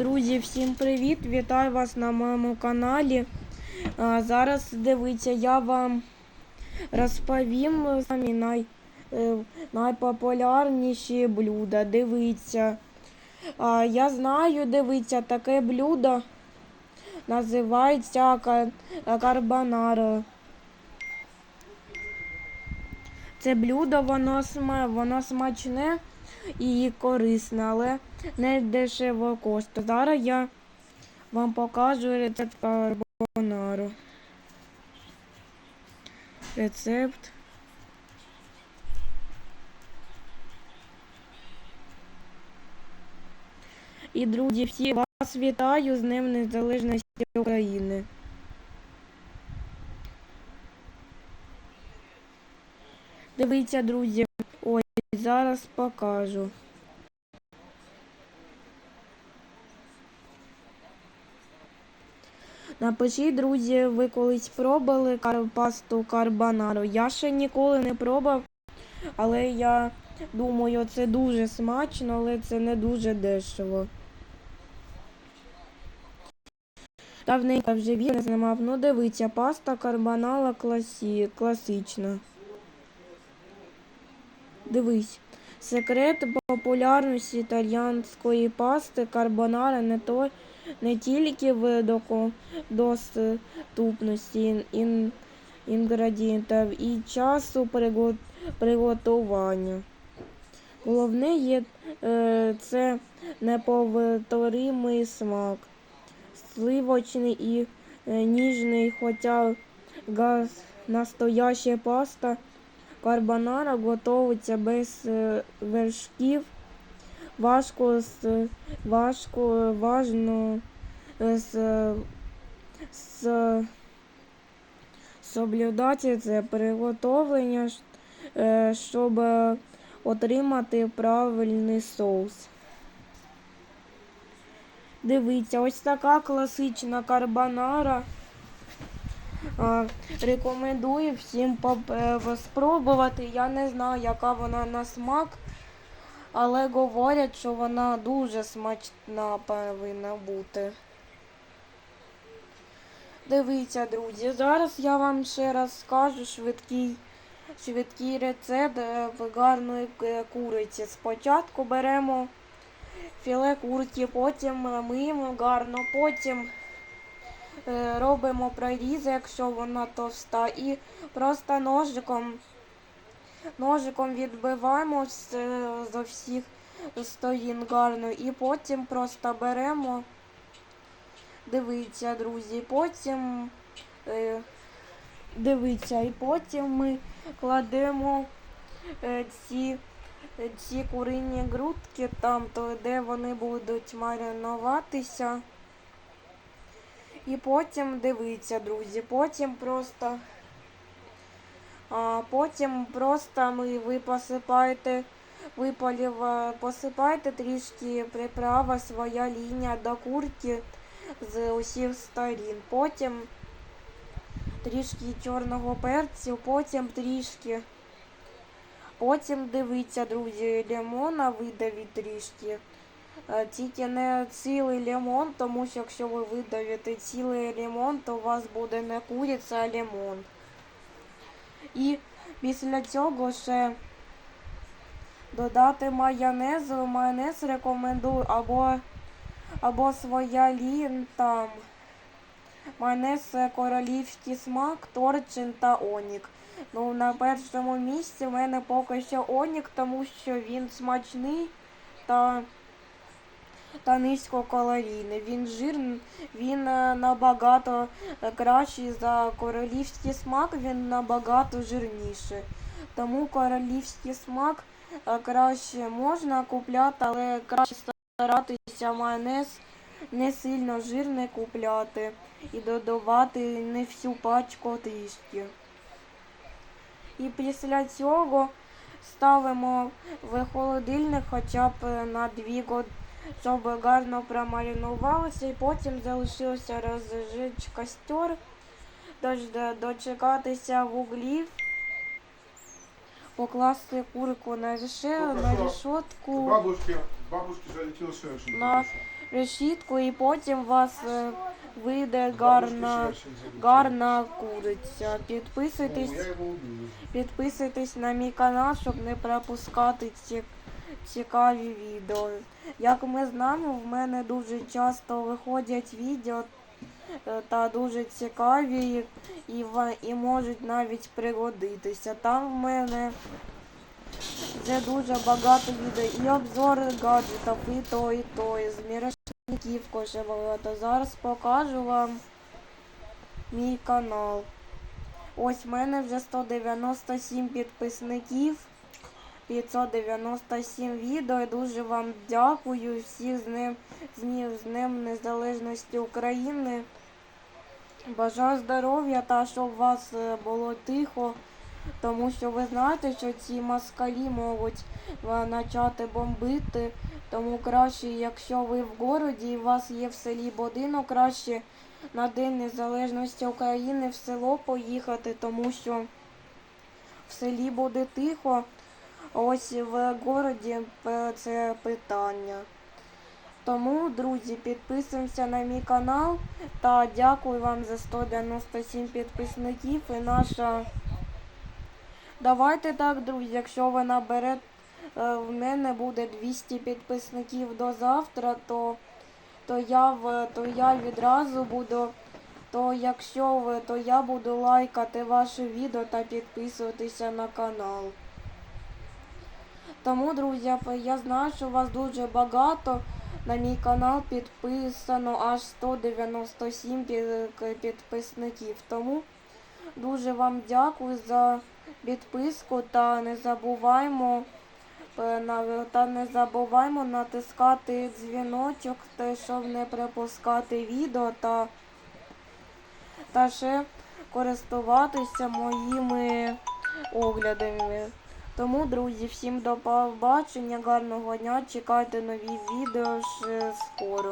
Друзі, всім привіт! Вітаю вас на моєму каналі. А, зараз дивіться, я вам розповім самі най, е, найпопулярніші блюда. Дивіться. А, я знаю, дивіться, таке блюдо називається ка- карбонара. Це блюдо, воно, воно смачне і корисне, але не дешево коштує. Зараз я вам покажу рецепт карбонару. Рецепт. І друзі, всі вас вітаю з Днем Незалежності України. Дивіться, друзі, зараз покажу. Напишіть, друзі, ви колись пробували пасту карбонару. Я ще ніколи не пробував, але я думаю, це дуже смачно, але це не дуже дешево. Давненько вже не знімав. Ну дивіться, паста карбонара класі... класична. Дивись. Секрет популярності італійської пасти карбонара не то не тільки в доступності ін, інгредієнтів і часу приготування. Головне є е, це неповторимий смак, сливочний і е, ніжний, хоча газ настояща паста карбонара готується без е, вершків. Важко важко важно е, с, с, соблюдати це приготовлення, е, щоб отримати правильний соус. Дивіться, ось така класична карбонара. Рекомендую всім е, спробувати. Я не знаю, яка вона на смак, але говорять, що вона дуже смачна повинна бути. Дивіться, друзі, зараз я вам ще раз скажу швидкий, швидкий рецепт е, гарної е, куриці. Спочатку беремо філе курки, потім миємо гарно, потім робимо прорізи, якщо вона товста, і просто ножиком, ножиком відбиваємо з, е, з всіх сторін гарно, і потім просто беремо, дивіться, друзі, потім е, дивіться, і потім ми кладемо е, ці. е, Ці курині грудки там, то де вони будуть маринуватися. І потім дивіться, друзі. Потім просто а, потім просто ми ви посипаєте, ви поліва- посипаєте трішки приправа своя лінія до курки з усіх сторін. Потім трішки чорного перцю, потім трішки. Потім дивіться, друзі, лимона видавіть трішки. Е, Тільки не цілий лимон, тому що якщо ви видавите цілий лимон, то у вас буде не куриця, а лимон. І після цього ще додати майонезу. Майонез рекомендую або, або своя лін там. Майонез королівський смак, торчин та онік. Ну, на першому місці в мене поки що онік, тому що він смачний та та низькокалорійний. Він жирний, він е, набагато е, кращий за королівський смак, він набагато жирніший. Тому королівський смак е, краще можна купляти, але краще старатися майонез не сильно жирний купляти і додавати не всю пачку трішки. І після цього ставимо в холодильник хоча б на 2 години щоб гарно промаринувалося, і потім залишилося розжечь костер, дочекатися вуглів, покласти курку на, реше, на решетку. Бабушки Бабушки залетіло шершень. На решітку і потім вас вийде гарна, гарна куриця. Підписуйтесь, підписуйтесь на мій канал, щоб не пропускати ці цікаві відео. Як ми знаємо, в мене дуже часто виходять відео е, та дуже цікаві і, і можуть навіть пригодитися. Там в мене вже дуже багато відео і обзори гаджетів, і то, і то, і змірашників каже багато. Зараз покажу вам мій канал. Ось в мене вже 197 підписників. 597 відео. Дуже вам дякую. Всіх з ним з Днем- з Днем Незалежності України. Бажаю здоров'я та щоб у вас е, було тихо, тому що ви знаєте, що ці москалі можуть е, почати бомбити. Тому краще, якщо ви в городі і у вас є в селі будинок, краще на День Незалежності України в село поїхати, тому що в селі буде тихо. Ось в городі це питання. Тому, друзі, підписуємося на мій канал та дякую вам за 197 підписників і наша. Давайте так, друзі, якщо ви наберете, е, в мене буде 200 підписників до завтра, то, то, я, в, то я відразу буду. То якщо ви, то я буду лайкати ваше відео та підписуватися на канал. Тому, друзі, я знаю, що у вас дуже багато. На мій канал підписано аж 197 під- підписників. Тому дуже вам дякую за підписку та не забуваємо е, та не забуваємо натискати дзвіночок, те, щоб не пропускати відео та, та ще користуватися моїми оглядами. Тому, друзі, всім до побачення, гарного дня. Чекайте нові відео ще скоро.